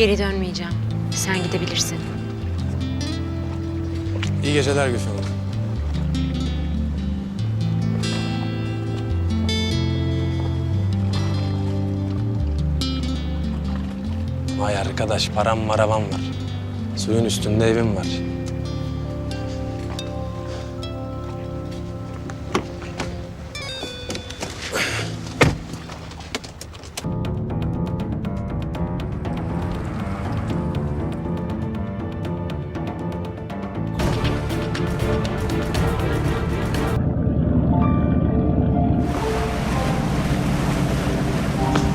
Geri dönmeyeceğim. Sen gidebilirsin. İyi geceler Gülfem Hanım. Vay arkadaş param maravan var. Suyun üstünde evim var.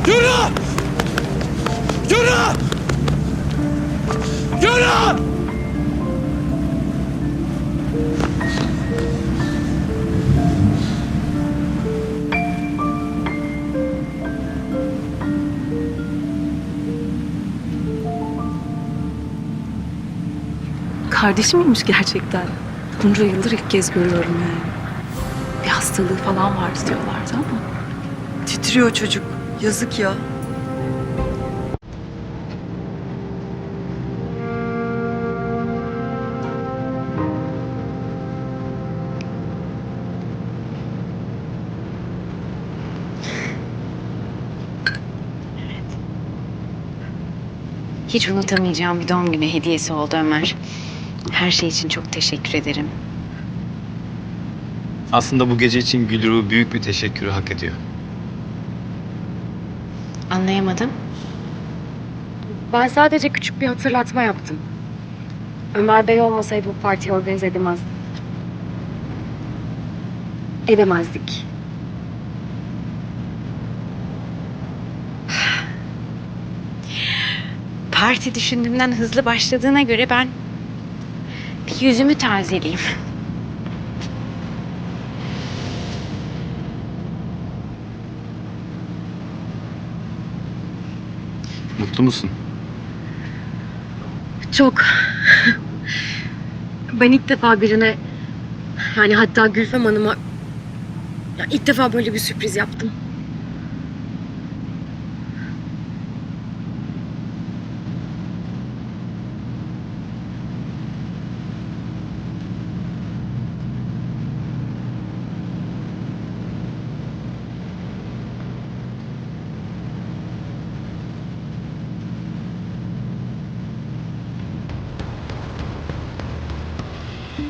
Yürü! Yürü! Yürü! Kardeşim miymiş gerçekten? Bunca yıldır ilk kez görüyorum yani. Bir hastalığı falan vardı diyorlardı ama. Titriyor çocuk. Yazık ya. Hiç unutamayacağım bir doğum günü hediyesi oldu Ömer. Her şey için çok teşekkür ederim. Aslında bu gece için Gülru büyük bir teşekkürü hak ediyor. Anlayamadım. Ben sadece küçük bir hatırlatma yaptım. Ömer Bey olmasaydı bu partiyi organize edemezdim. Edemezdik. Parti düşündüğümden hızlı başladığına göre ben bir yüzümü tazeleyeyim. Mutlu musun? Çok. Ben ilk defa birine yani hatta Gülfem Hanım'a ya ilk defa böyle bir sürpriz yaptım.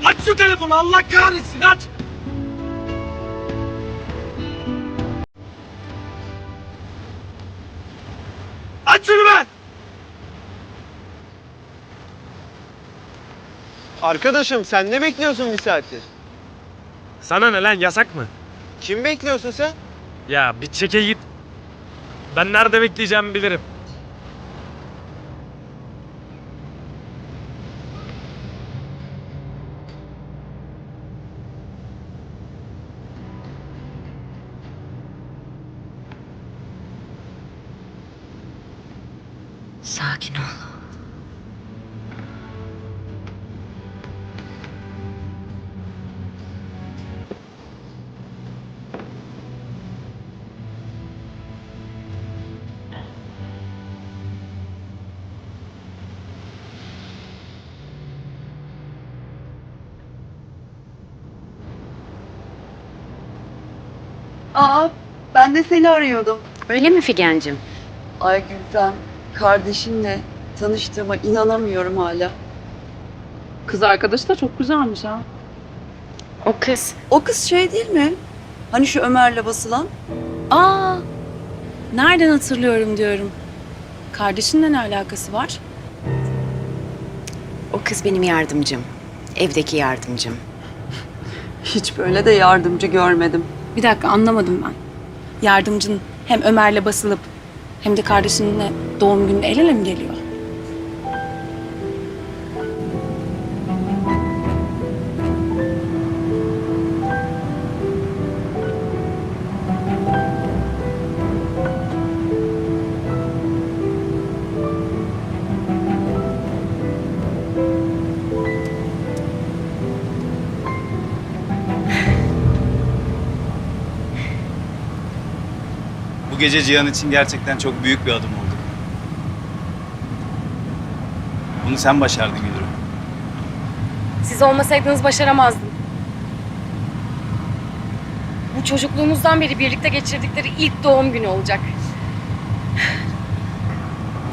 Aç şu telefonu Allah kahretsin aç! Aç şunu be! Arkadaşım sen ne bekliyorsun bir saattir? Sana ne lan yasak mı? Kim bekliyorsun sen? Ya bir çeke git. Ben nerede bekleyeceğimi bilirim. Sakin ol. Aa ben de seni arıyordum. Öyle mi Figen'cim? Ay Gülfem kardeşinle tanıştığıma inanamıyorum hala. Kız arkadaşı da çok güzelmiş ha. O kız. O kız şey değil mi? Hani şu Ömer'le basılan? Aa, nereden hatırlıyorum diyorum. Kardeşinle ne alakası var? O kız benim yardımcım. Evdeki yardımcım. Hiç böyle de yardımcı görmedim. Bir dakika anlamadım ben. Yardımcın hem Ömer'le basılıp hem de kardeşinle doğum gününe el ele mi geliyor? Bu gece Cihan için gerçekten çok büyük bir adım oldu. Bunu sen başardın Gülru. Siz olmasaydınız başaramazdım. Bu çocukluğumuzdan beri birlikte geçirdikleri ilk doğum günü olacak.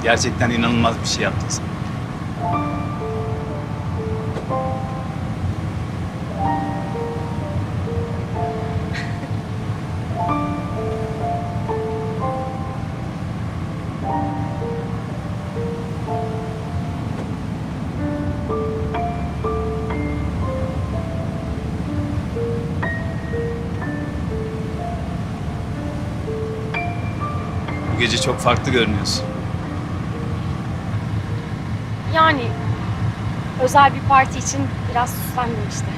Gerçekten inanılmaz bir şey yaptın sen. gece çok farklı görünüyorsun. Yani özel bir parti için biraz süslendim işte.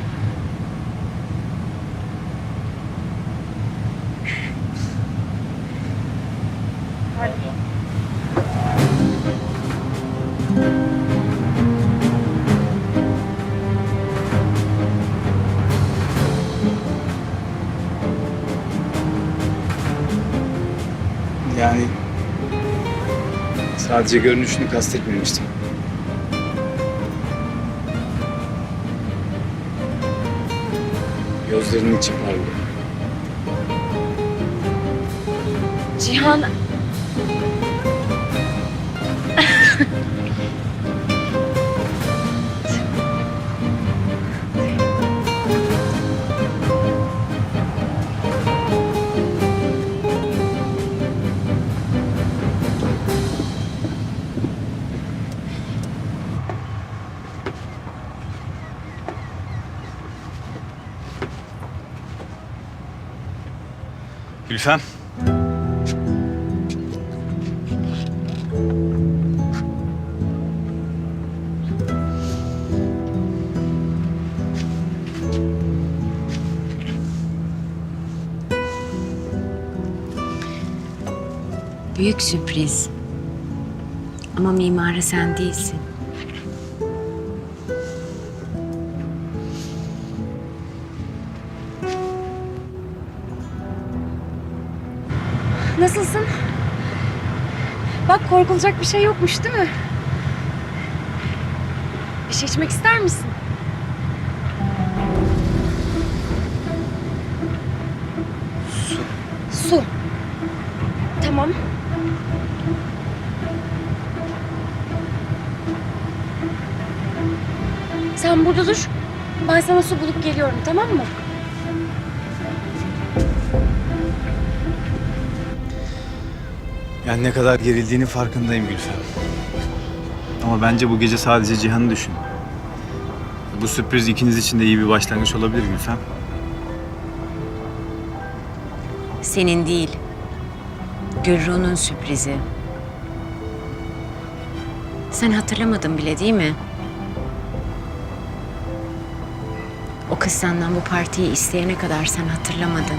Yani sadece görünüşünü kastetmemiştim. Gözlerinin içi parlıyor. Cihan... Gülfem. Büyük sürpriz. Ama mimarı sen değilsin. Nasılsın? Bak korkulacak bir şey yokmuş değil mi? Bir şey içmek ister misin? Su. Su. Tamam. Sen burada dur. Ben sana su bulup geliyorum tamam mı? Yani ne kadar gerildiğini farkındayım Gülfem. Ama bence bu gece sadece Cihan'ı düşün. Bu sürpriz ikiniz için de iyi bir başlangıç olabilir Gülfem. Senin değil. Gürru'nun sürprizi. Sen hatırlamadın bile değil mi? O kız senden bu partiyi isteyene kadar sen hatırlamadın.